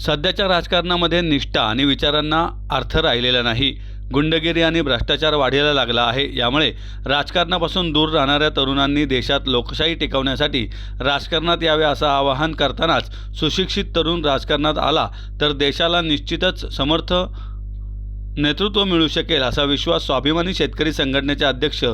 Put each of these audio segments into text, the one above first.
सध्याच्या राजकारणामध्ये निष्ठा आणि विचारांना अर्थ राहिलेला नाही. गुंडगिरी आणि भ्रष्टाचार वाढीला लागला आहे. यामुळे राजकारणापासून दूर राहणाऱ्या तरुणांनी देशात लोकशाही टिकवण्यासाठी राजकारणात यावे असं आवाहन करतानाच सुशिक्षित तरुण राजकारणात आला तर देशाला निश्चितच समर्थ नेतृत्व मिळू शकेल असा विश्वास स्वाभिमानी शेतकरी संघटनेचे अध्यक्ष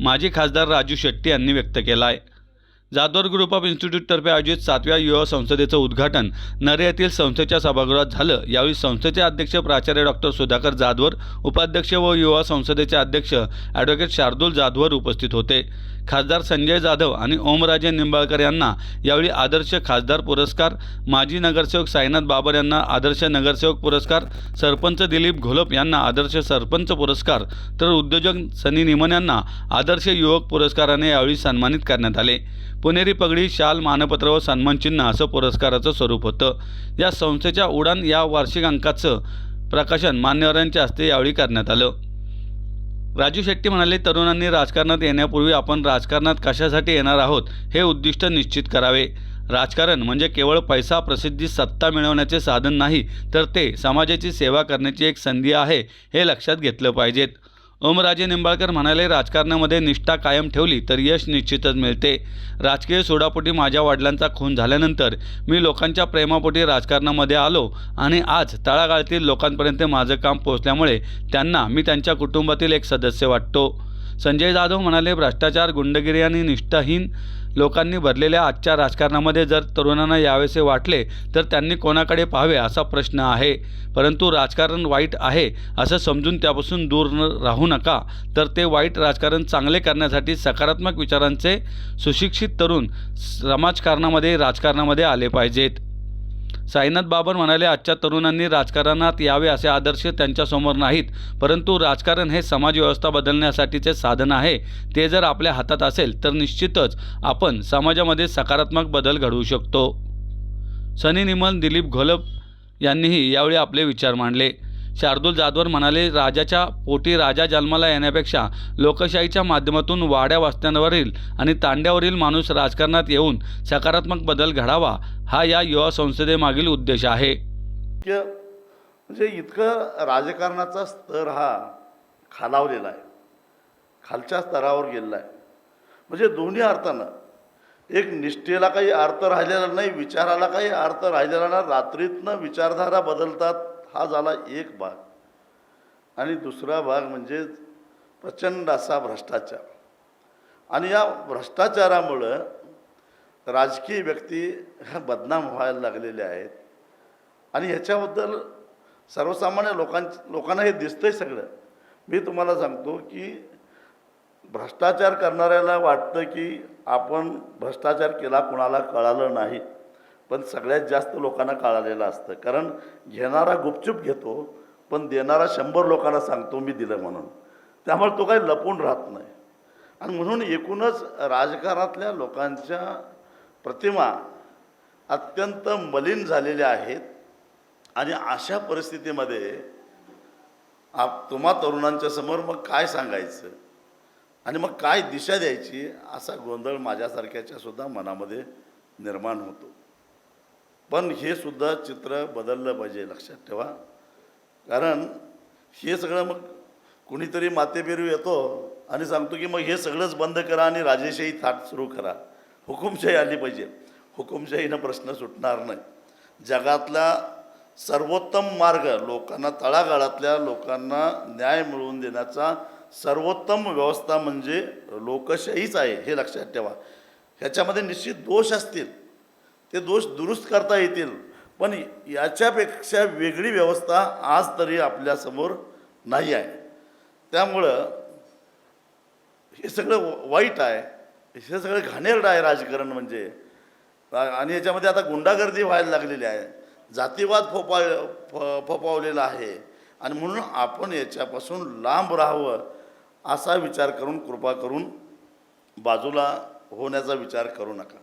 माजी खासदार राजू शेट्टी यांनी व्यक्त केला आहे जाधवर ग्रुप ऑफ इन्स्टिट्यूटतर्फे आयोजित सातव्या युवा संसदेचं उद्घाटन नरे येथील संस्थेच्या सभागृहात झालं. यावेळी संस्थेचे अध्यक्ष प्राचार्य डॉक्टर सुधाकर जाधवर उपाध्यक्ष व युवा संसदेचे अध्यक्ष ॲडव्होकेट शार्दूल जाधवर उपस्थित होते. खासदार संजय जाधव आणि ओमराजे निंबाळकर यांना यावेळी आदर्श खासदार पुरस्कार माजी नगरसेवक साईनाथ बाबर यांना आदर्श नगरसेवक पुरस्कार सरपंच दिलीप घोलप यांना आदर्श सरपंच पुरस्कार तर उद्योजक सनी निमन यांना आदर्श युवक पुरस्काराने यावेळी सन्मानित करण्यात आले. पुणेरी पगडी शाल मानपत्र व सन्मानचिन्ह असं पुरस्काराचं स्वरूप होतं. या संस्थेच्या उडान या वार्षिक अंकाचं प्रकाशन मान्यवरांच्या हस्ते यावेळी करण्यात आलं. राजू शेट्टी म्हणाले तरुणांनी राजकारणात येण्यापूर्वी आपण राजकारणात कशासाठी येणार आहोत हे उद्दिष्ट निश्चित करावे. राजकारण म्हणजे केवळ पैसा प्रसिद्धी सत्ता मिळवण्याचे साधन नाही तर ते समाजाची सेवा करण्याची एक संधी आहे हे लक्षात घेतलं पाहिजेत. ओमराजे निंबाळकर म्हणाले राजकारणामध्ये निष्ठा कायम ठेवली तर यश निश्चितच मिळते. राजकीय सोडापोटी माझ्या वडिलांचा खून झाल्यानंतर मी लोकांच्या प्रेमापोटी राजकारणामध्ये आलो आणि आज तळागाळातील लोकांपर्यंत माझं काम पोहोचल्यामुळे त्यांना मी त्यांच्या कुटुंबातील एक सदस्य वाटतो. संजय जाधव म्हणाले भ्रष्टाचार गुंडगिरी आणि निष्ठाहीन लोकांनी भरलेल्या आजच्या राजकारणामध्ये जर तरुणांना यावेसे वाटले तर त्यांनी कोणाकडे पाहावे असा प्रश्न आहे. परंतु राजकारण वाईट आहे असं समजून त्यापासून दूर न राहू नका. तर ते वाईट राजकारण चांगले करण्यासाठी सकारात्मक विचारांचे सुशिक्षित तरुण समाजकारणामध्ये राजकारणामध्ये आले पाहिजेत. साईनाथ बाबर म्हणाले आजच्या तरुणांनी राजकारणात यावे असे आदर्श त्यांच्यासमोर नाहीत परंतु राजकारण हे समाजव्यवस्था बदलण्यासाठीचे साधन आहे. ते जर आपल्या हातात असेल तर निश्चितच आपण समाजामध्ये सकारात्मक बदल घडवू शकतो. सनी निमल दिलीप घोलप यांनीही यावेळी आपले विचार मांडले. शार्दूल जाधवर म्हणाले राजाच्या पोटी राजा जन्माला येण्यापेक्षा लोकशाहीच्या माध्यमातून वाड्या वस्त्यांवरील आणि तांड्यावरील माणूस राजकारणात येऊन सकारात्मक बदल घडावा हा या युवा संसदेमागील उद्देश आहे. म्हणजे इतकं राजकारणाचा स्तर हा खालावलेला आहे. खालच्या स्तरावर गेलेला आहे. म्हणजे दोन्ही अर्थानं एक निष्ठेला काही अर्थ राहिलेला नाही विचाराला काही अर्थ राहिलेला नाही रात्रीतनं विचारधारा बदलतात हा झाला एक भाग. आणि दुसरा भाग म्हणजे प्रचंड असा भ्रष्टाचार. आणि या भ्रष्टाचारामुळं राजकीय व्यक्ती ह्या बदनाम व्हायला लागलेल्या आहेत. आणि ह्याच्याबद्दल सर्वसामान्य लोकां लोकांना हे दिसतंय सगळं. मी तुम्हाला सांगतो की भ्रष्टाचार करणाऱ्याला वाटतं की आपण भ्रष्टाचार केला कुणाला कळालं नाही. पण सगळ्यात जास्त लोकांना कळालेलं असतं. कारण घेणारा गुपचूप घेतो पण देणारा शंभर लोकांना सांगतो मी दिलं म्हणून. त्यामुळे तो काही लपून राहत नाही. आणि म्हणून एकूणच राजकारणातल्या लोकांच्या प्रतिमा अत्यंत मलिन झालेल्या आहेत. आणि अशा परिस्थितीमध्ये आप तुम्हा तरुणांच्या समोर मग काय सांगायचं? आणि मग काय दिशा द्यायची? असा गोंधळ माझ्यासारख्याच्या सुद्धा मनामध्ये निर्माण होतो. पण हे सुद्धा चित्र बदललं पाहिजे लक्षात ठेवा. कारण हे सगळं मग कुणीतरी मातेपेरू येतो आणि सांगतो की मग हे सगळंच बंद करा आणि राजेशाही थाट सुरू करा. हुकुमशाही आली पाहिजे. हुकुमशाहीनं प्रश्न सुटणार नाही. जगातला सर्वोत्तम मार्ग लोकांना तळागाळातल्या लोकांना न्याय मिळवून देण्याचा सर्वोत्तम व्यवस्था म्हणजे लोकशाहीच आहे हे लक्षात ठेवा. ह्याच्यामध्ये निश्चित दोष असतील. ते दोष दुरुस्त करता येतील. पण याच्यापेक्षा वेगळी व्यवस्था आज तरी आपल्यासमोर नाही आहे. त्यामुळं हे सगळं वाईट आहे. हे सगळं घाणेरडं आहे राजकारण म्हणजे. आणि याच्यामध्ये आता गुंडागर्दी व्हायला लागलेली आहे. जातीवाद फोपा फ फोपावलेला आहे. आणि म्हणून आपण याच्यापासून लांब राहावं असा विचार करून कृपा करून बाजूला होण्याचा विचार करू नका.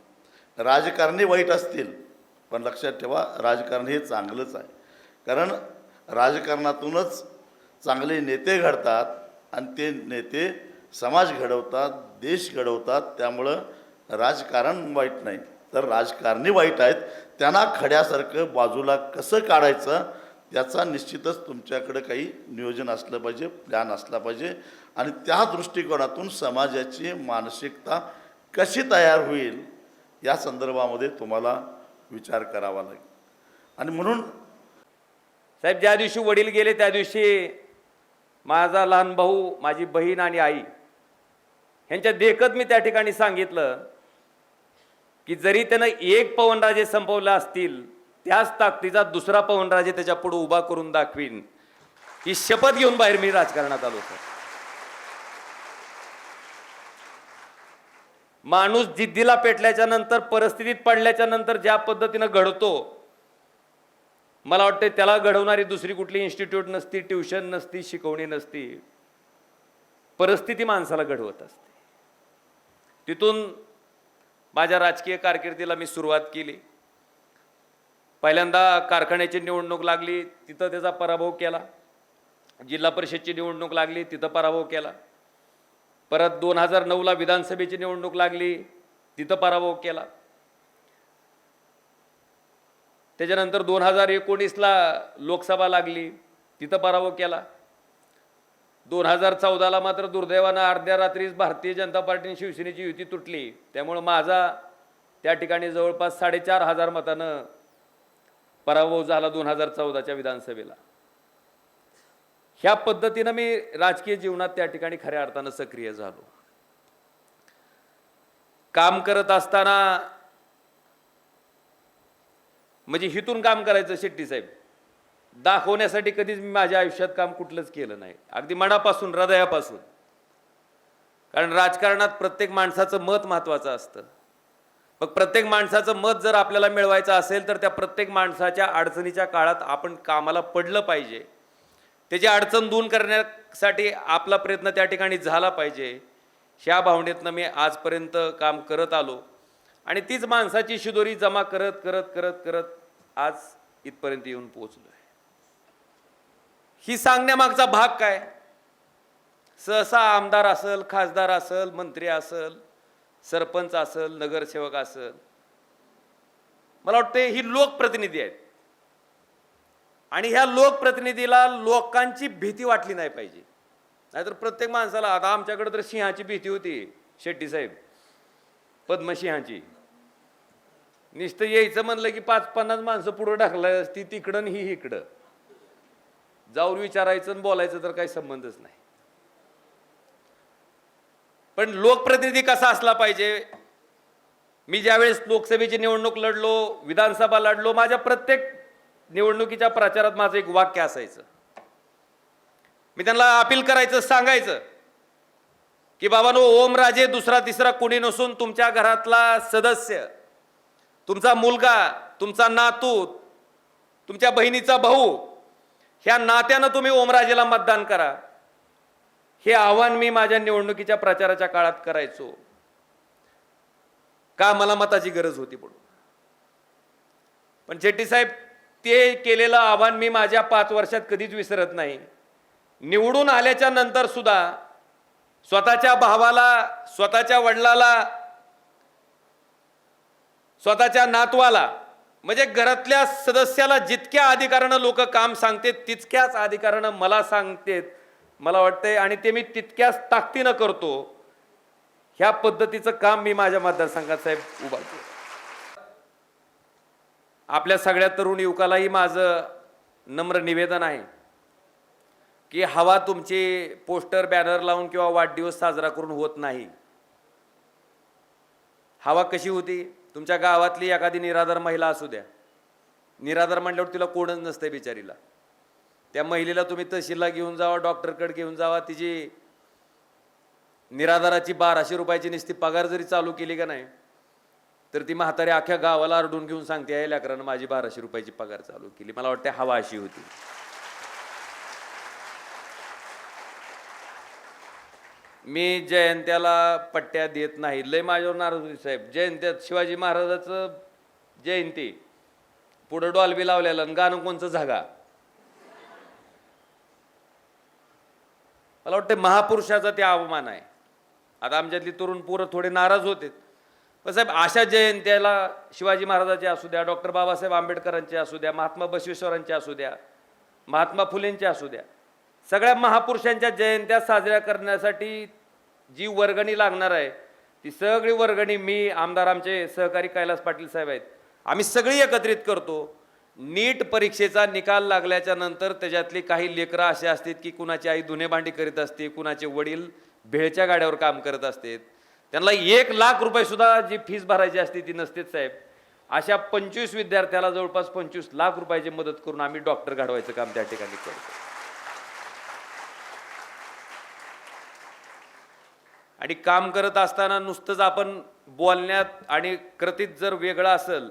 राजकारणी वाईट असतील पण लक्षात ठेवा राजकारण हे चांगलंच आहे. कारण राजकारणातूनच चांगले नेते घडतात आणि ते नेते समाज घडवतात देश घडवतात त्यामुळं राजकारण वाईट नाही. तर राजकारणी वाईट आहेत त्यांना खड्यासारखं बाजूला कसं काढायचं याचा निश्चितच तुमच्याकडं काही नियोजन असलं पाहिजे प्लॅन असला पाहिजे आणि त्या दृष्टिकोनातून समाजाची मानसिकता कशी तयार होईल या संदर्भामध्ये तुम्हाला विचार करावा लागेल. आणि म्हणून साहेब ज्या दिवशी वडील गेले त्या दिवशी माझा लहान भाऊ माझी बहीण आणि आई ह्यांच्या देखत मी त्या ठिकाणी सांगितलं की जरी त्यानं एक पवनराजे संपवलं असतील त्याच ताकदीचा दुसरा पवनराजे त्याच्या पुढे उभा करून दाखवीन. ही शपथ घेऊन बाहेर मी राजकारणात आलो सर माणूस जिद्दीला पेटल्याच्या नंतर परिस्थितीत पडल्याच्या नंतर ज्या पद्धतीनं घडतो मला वाटते त्याला घडवणारी दुसरी कुठली इन्स्टिट्यूट नसती ट्युशन नसती शिकवणी नसती. परिस्थिती माणसाला घडवत असते. तिथून माझ्या राजकीय कारकिर्दीला मी सुरुवात केली. पहिल्यांदा कारखान्याची निवडणूक लागली तिथं त्याचा पराभव केला. जिल्हा परिषदची निवडणूक लागली तिथं पराभव केला. परत दोन हजार नऊला विधानसभेची निवडणूक लागली. तिथं पराभव केला. त्याच्यानंतर दोन हजार एकोणीसला लोकसभा लागली. तिथं पराभव केला. दोन हजार चौदाला मात्र दुर्दैवानं अर्ध्या रात्रीच भारतीय जनता पार्टी आणि शिवसेनेची युती तुटली. त्यामुळं माझा त्या ठिकाणी जवळपास साडेचार हजार मतानं पराभव झाला दोन हजार चौदाच्या विधानसभेला. ह्या पद्धतीनं मी राजकीय जीवनात त्या ठिकाणी खऱ्या अर्थानं सक्रिय झालो. काम करत असताना म्हणजे हिथून काम करायचं शेट्टी साहेब. दाखवण्यासाठी कधीच मी माझ्या आयुष्यात काम कुठलंच केलं नाही. अगदी मनापासून हृदयापासून. कारण राजकारणात प्रत्येक माणसाचं मत महत्त्वाचं असतं. मग प्रत्येक माणसाचं मत जर आपल्याला मिळवायचं असेल तर त्या प्रत्येक माणसाच्या अडचणीच्या काळात आपण कामाला पडलं पाहिजे. त्याची अडचण दूर करण्यासाठी आपला प्रयत्न त्या ठिकाणी झाला पाहिजे. ह्या भावनेतनं मी आजपर्यंत काम करत आलो. आणि तीच माणसाची शिदोरी जमा करत करत करत करत आज इथपर्यंत येऊन पोहोचलो आहे ही सांगण्यामागचा भाग काय? सहसा आमदार असल खासदार असल मंत्री असल सरपंच असल नगरसेवक असल. मला वाटते ही लोकप्रतिनिधी आहेत. आणि ह्या लोकप्रतिनिधीला लोकांची भीती वाटली नाही पाहिजे. नाहीतर प्रत्येक माणसाला आता आमच्याकडे तर सिंहाची भीती होती शेट्टी साहेब. पद्मसिंहाची. नुसतं यायचं म्हणलं की पाच पन्नास माणसं पुढं ढकलाय ती तिकडं ही इकडं. जाऊन विचारायचं आणि बोलायचं तर काही संबंधच नाही. पण लोकप्रतिनिधी कसा असला पाहिजे? मी ज्यावेळेस लोकसभेची निवडणूक लढलो विधानसभा लढलो माझ्या प्रत्येक निवडणुकीच्या प्रचारात माझं एक वाक्य असायचं. मी त्यांना अपील करायचं सांगायचं की बाबानो ओमराजे दुसरा तिसरा कोणी नसून तुमच्या घरातला सदस्य तुमचा मुलगा तुमचा नातू तुमच्या बहिणीचा भाऊ ह्या नात्यानं तुम्ही ओमराजेला मतदान करा. हे आव्हान मी माझ्या निवडणुकीच्या प्रचाराच्या काळात करायचो. का मला मताची गरज होती म्हणून? पण शेट्टी साहेब ते केलेलं आव्हान मी माझ्या पाच वर्षात कधीच विसरत नाही. निवडून आल्याच्यानंतर सुद्धा स्वतःच्या भावाला स्वतःच्या वडिलाला स्वतःच्या नातवाला म्हणजे घरातल्या सदस्याला जितक्या अधिकारानं लोक काम सांगतेत तितक्याच अधिकारानं मला सांगतेत. मला वाटतंय आणि ते मी तितक्याच ताकदीनं करतो. ह्या पद्धतीचं काम मी माझ्या मतदारसंघात साहेब उभा आपल्या सगळ्या तरुण युवकालाही माझं नम्र निवेदन आहे की हवा तुमची पोस्टर बॅनर लावून किंवा वाढदिवस साजरा करून होत नाही. हवा कशी होती? तुमच्या गावातली एखादी निराधार महिला असू द्या. निराधार म्हटल्यावर तिला कोणच नसतं बिचारीला. त्या महिलेला तुम्ही तहसीलला घेऊन जावा डॉक्टरकडे घेऊन जावा तिची निराधाराची बाराशे रुपयाची निस्ती पगार जरी चालू केली का नाही तर ती म्हातारी अख्ख्या गावाला आरडून घेऊन सांगते आहे लेकरानं माझी बाराशे रुपयाची पगार चालू केली. मला वाटते हवा अशी होती. मी जयंत्याला पट्ट्या देत नाही. लय माझ्यावर नाराज होती साहेब. जयंत्यात शिवाजी महाराजाचं जयंती. पुढं डॉल्बी लावलेलं आणि गाणं कोणचं झागा? मला वाटतं महापुरुषाचा ते अवमान आहे. आता आमच्यातली तरुण पोरं थोडे नाराज होते पण साहेब आशा जयंत्याला शिवाजी महाराजाच्या असू द्या डॉक्टर बाबासाहेब आंबेडकरांच्या असू द्या महात्मा बसवेश्वरांच्या असू द्या महात्मा फुलेंच्या असू द्या सगळ्या महापुरुषांच्या जयंत्या साजऱ्या करण्यासाठी जी वर्गणी लागणार आहे ती सगळी वर्गणी मी आमदार आमचे सहकारी कैलास पाटील साहेब आहेत आम्ही सगळी एकत्रित करतो. नीट परीक्षेचा निकाल लागल्याच्या नंतर त्याच्यातली काही लेकरं असे असतात की कुणाची आई धुणे भांडी करीत असते कुणाचे वडील भेळच्या गाड्यावर काम करत असतात. त्यांना एक लाख रुपये सुद्धा जी फीस भरायची असते ती नसतेच साहेब. अशा पंचवीस विद्यार्थ्याला जवळपास पंचवीस लाख रुपयाची मदत करून आम्ही डॉक्टर घडवायचं काम त्या ठिकाणी करतो आणि काम करत असताना नुसतंच आपण बोलण्यात आणि कृतीत जर वेगळं असेल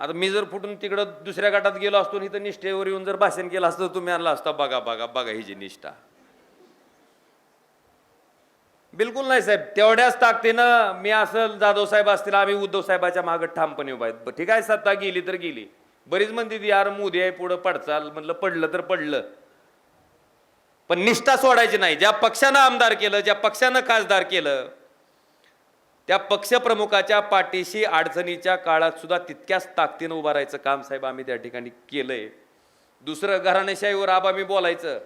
आता मी जर फुटून तिकडं दुसऱ्या गटात गेलो असतो आणि इथं निष्ठेवर येऊन जर भाषण केलं असतं तर तुम्ही आणला असता बघा बघा बघा ही जी निष्ठा. बिलकुल नाही साहेब. तेवढ्याच ताकदीनं मी असं जाधव साहेब असतील आम्ही उद्धव साहेबाच्या मागं ठामपणे उभा आहेत. ठीक आहे सत्ता गेली तर गेली. बरीच म्हणते ती यार मोदी आहे पुढं पडचाल. म्हणलं पडलं तर पडलं. पण निष्ठा सोडायची नाही. ज्या पक्षानं आमदार केलं ज्या पक्षानं खासदार केलं त्या पक्षप्रमुखाच्या पाठीशी अडचणीच्या काळात सुद्धा तितक्याच ताकदीनं उभं राहायचं काम साहेब आम्ही त्या ठिकाणी केलंय. दुसरं घराणेशाहीवर आबा मी बोलायचं.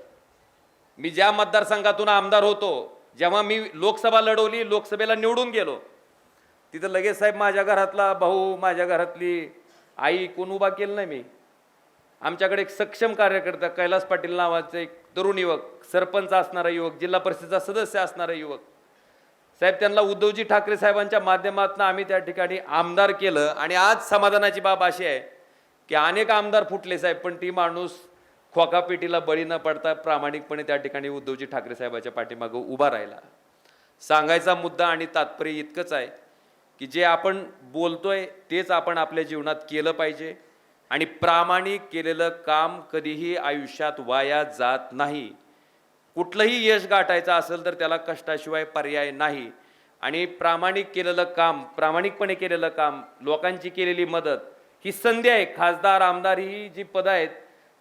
मी ज्या मतदारसंघातून आमदार होतो जेव्हा मी लोकसभा लढवली लोकसभेला निवडून गेलो तिथं लगेच साहेब माझ्या घरातला भाऊ माझ्या घरातली आई कोण उभा केलं नाही मी. आमच्याकडे एक सक्षम कार्यकर्ता कैलास पाटील नावाचं एक तरुण युवक सरपंच असणारा युवक जिल्हा परिषदेचा सदस्य असणारा युवक. साहेब त्यांना उद्धवजी ठाकरे साहेबांच्या माध्यमातून आम्ही त्या ठिकाणी आमदार केलं. आणि आज समाधानाची बाब अशी आहे की अनेक आमदार फुटले साहेब पण ती माणूस खोकापेटीला बळी न पडता प्रामाणिकपणे त्या ठिकाणी उद्धवजी ठाकरे साहेबाच्या पाठीमागं उभा राहिला. सांगायचा मुद्दा आणि तात्पर्य इतकंच आहे की जे आपण बोलतोय तेच आपण आपल्या जीवनात केलं पाहिजे आणि प्रामाणिक केलेलं काम कधीही आयुष्यात वाया जात नाही. कुठलंही यश गाठायचं असेल तर त्याला कष्टाशिवाय पर्याय नाही. आणि प्रामाणिक केलेलं काम प्रामाणिकपणे केलेलं काम लोकांची केलेली मदत ही संधी आहे. खासदार आमदार ही जी पदं आहेत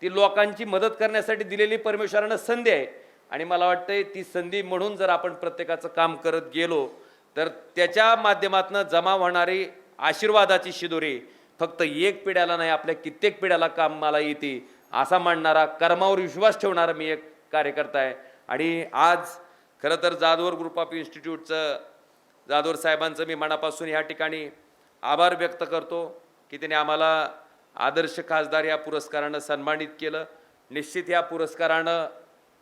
ती लोकांची मदत करण्यासाठी दिलेली परमेश्वरानं संधी आहे. आणि मला वाटतंय ती संधी म्हणून जर आपण प्रत्येकाचं काम करत गेलो तर त्याच्या माध्यमातून जमा होणारी आशीर्वादाची शिदोरी फक्त एक पिढ्याला नाही आपल्या कित्येक पिढ्याला कामाला येते असा मांडणारा कर्मावर विश्वास ठेवणारा मी एक कार्यकर्ता आहे. आणि आज खरं तर जाधवर ग्रुप ऑफ इन्स्टिट्यूटचं जाधवर साहेबांचं मी मनापासून ह्या ठिकाणी आभार व्यक्त करतो की त्यांनी आम्हाला आदर्श खासदार या पुरस्कारानं सन्मानित केलं. निश्चित या पुरस्कारानं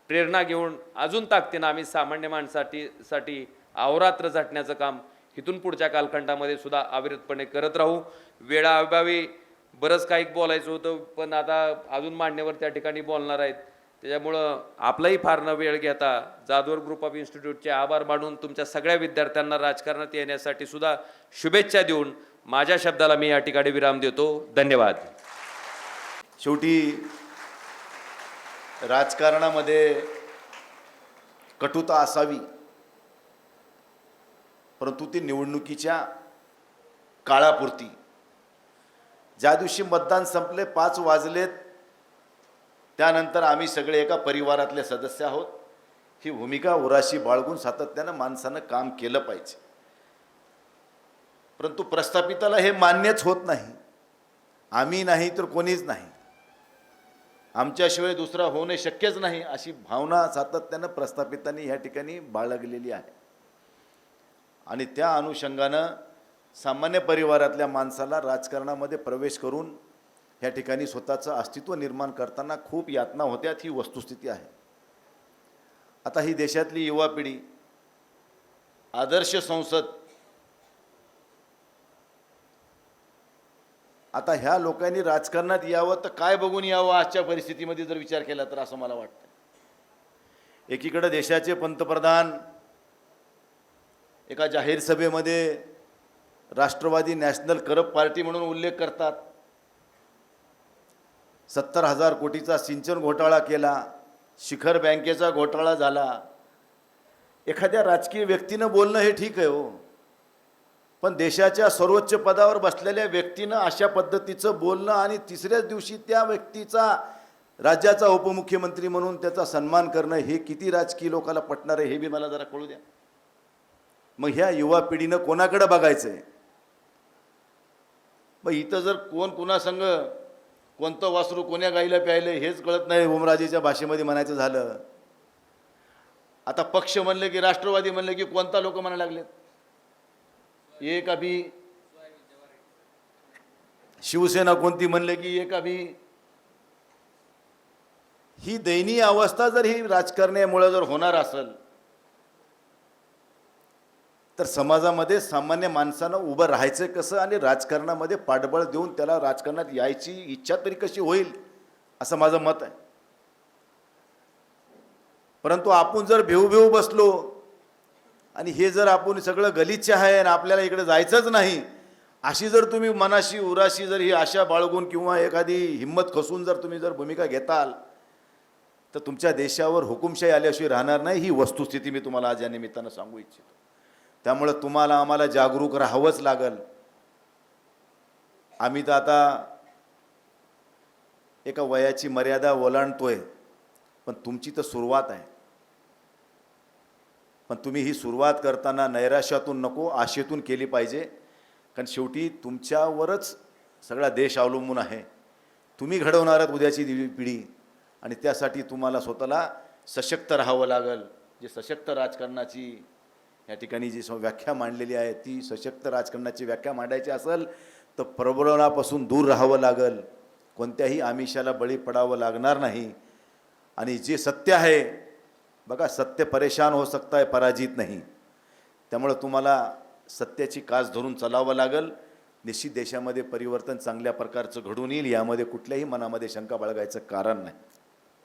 प्रेरणा घेऊन अजून ताकदीनं आम्ही सामान्य माणसाठी साठी अहोरात्र झटण्याचं काम इथून पुढच्या कालखंडामध्ये सुद्धा अविरतपणे करत राहू. वेळाअभावी बरंच काही बोलायचं होतं पण आता अजून मान्यवर त्या ठिकाणी बोलणार आहेत. त्याच्यामुळं आपलाही फार न वेळ घेता जाधवर ग्रुप ऑफ इन्स्टिट्यूटचे आभार मानून तुमच्या सगळ्या विद्यार्थ्यांना राजकारणात येण्यासाठी सुद्धा शुभेच्छा देऊन माझ्या शब्दाला मी या ठिकाणी विराम देतो. धन्यवाद. शेवटी राजकारणामध्ये कटुता असावी परंतु ती निवडणुकीच्या काळापुरती. ज्या दिवशी मतदान संपले पाच वाजलेत त्यानंतर आम्ही सगळे एका परिवारातले सदस्य आहोत. ही भूमिका उराशी बाळगून सातत्यानं माणसानं काम केलं पाहिजे. परंतु प्रस्थापिताला हे मान्यच होत नाही. आम्ही नाही तर कोणीच नाही. आमच्याशिवाय दुसरा होणे शक्यच नाही अशी भावना सातत्यानं प्रस्थापितांनी ह्या ठिकाणी बाळगलेली आहे. आणि त्या अनुषंगानं सामान्य परिवारातल्या माणसाला राजकारणामध्ये प्रवेश करून ह्या ठिकाणी स्वतःचं अस्तित्व निर्माण करताना खूप यातना होत्यात ही वस्तुस्थिती आहे. आता ही देशातली युवा पिढी आदर्श संसद आता ह्या लोकांनी राजकारणात यावं तर काय बघून यावं आजच्या परिस्थितीमध्ये जर विचार केला तर असं मला वाटतं एकीकडे देशाचे पंतप्रधान एका जाहीर सभेमध्ये राष्ट्रवादी नॅशनल करप पार्टी म्हणून उल्लेख करतात. सत्तर हजार कोटीचा सिंचन घोटाळा केला शिखर बँकेचा घोटाळा झाला. एखाद्या राजकीय व्यक्तीनं बोलणं हे ठीक आहे हो. पण देशाच्या सर्वोच्च पदावर बसलेल्या व्यक्तीनं अशा पद्धतीचं बोलणं आणि तिसऱ्याच दिवशी त्या व्यक्तीचा राज्याचा उपमुख्यमंत्री म्हणून त्याचा सन्मान करणं हे किती राजकीय लोकाला पटणार आहे हे बी मला जरा कळू द्या. मग ह्या युवा पिढीनं कोणाकडे बघायचं आहे मग इथं जर कोण कोणासंग कोणतं वासरू कोण्या गाईला प्यायलं हेच कळत नाही. ओमराजेच्या भाषेमध्ये म्हणायचं झालं. आता पक्ष म्हणले की राष्ट्रवादी म्हणले की कोणता लोक म्हणायला लागलेत? एक अभी शिवसेना कोणती म्हणले की एक अभी ही दयनीय अवस्था जर ही राजकारण्यामुळे जर होणार असेल तर समाजामध्ये सामान्य माणसानं उभं राहायचं कसं आणि राजकारणामध्ये पाठबळ देऊन त्याला राजकारणात यायची इच्छा तरी कशी होईल असं माझं मत आहे. परंतु आपण जर भेऊ भेऊ बसलो आणि हे जर आपण सगळं गलिच्छ आहे आणि आपल्याला इकडे जायचंच नाही अशी जर तुम्ही मनाशी उराशी जर ही आशा बाळगून किंवा एखादी हिंमत खसून जर तुम्ही जर भूमिका घेताल तर तुमच्या देशावर हुकुमशाही आल्याशिवाय राहणार नाही ही वस्तुस्थिती मी तुम्हाला आज या निमित्तानं सांगू इच्छितो. त्यामुळं तुम्हाला आम्हाला जागरूक राहावंच लागल. आम्ही तर आता एका वयाची मर्यादा ओलांडतोय पण तुमची तर सुरुवात आहे. पण तुम्ही ही सुरुवात करताना नैराश्यातून नको आशेतून केली पाहिजे. कारण शेवटी तुमच्यावरच सगळा देश अवलंबून आहे. तुम्ही घडवणार आहात उद्याची दिवी पिढी आणि त्यासाठी तुम्हाला स्वतःला सशक्त राहावं लागेल. जे सशक्त राजकारणाची या ठिकाणी जी व्याख्या मांडलेली आहे ती सशक्त राजकारणाची व्याख्या मांडायची असेल तर प्रबळनापासून दूर राहावं लागेल. कोणत्याही आमिषाला बळी पडावं लागणार नाही. आणि जे सत्य आहे बघा सत्य परेशान हो सकता है पराजित नाही। त्यामुळं तुम्हाला सत्याची कास धरून चालावं लागल. निश्चित देशामध्ये परिवर्तन चांगल्या प्रकारचं घडून येईल यामध्ये कुठल्याही मनामध्ये शंका बाळगायचं कारण नाही.